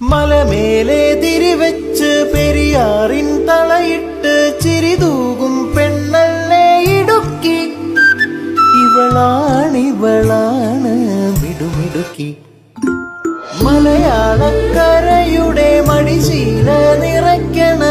മലമേലെ തിരിവെച്ച് പെരിയാറിൻ തളയിട്ട് ചിരിതൂകും പെണ്ണല്ലേ ഇടുക്കി. ഇവളാണിവളാണ് വിടുമിടുക്കി മലയാളക്കരയുടെ മടിശീല നിറയ്ക്കണ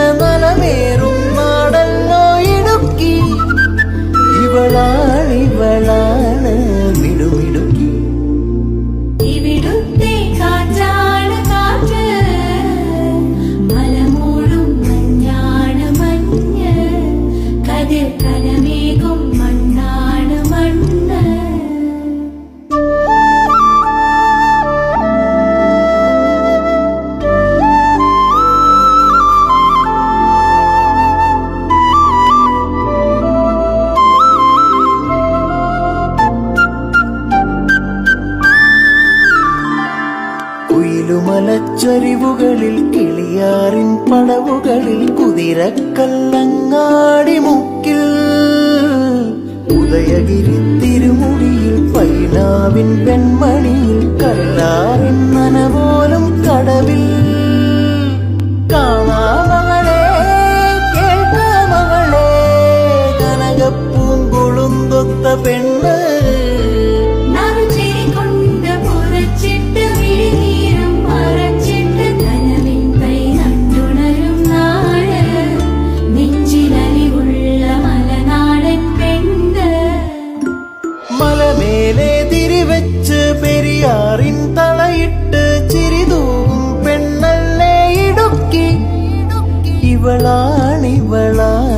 കുയിലുമലച്ചരിവുകളിൽ കിളിയാറിൻ പടവുകളിൽ കുതിരക്കല്ലങ്ങാടി മുക്കിൽ. ഉദയഗിരി തിരുമുടിയിൽ പൈനാവിൻ വെൺമണിയിൽ കല്ലാറിൻ നനപോലും കടവിൽ. കാണാമകളെ കേൾക്കാമകളെ കനകപ്പൂങ്കുളുന്തൊത്ത പെണ്ണ മാറിൻ തളയിട്ട് ചിരിതൂവും പെണ്ണല്ലേ ഇടുക്കി. ഇവളാണിവളാ.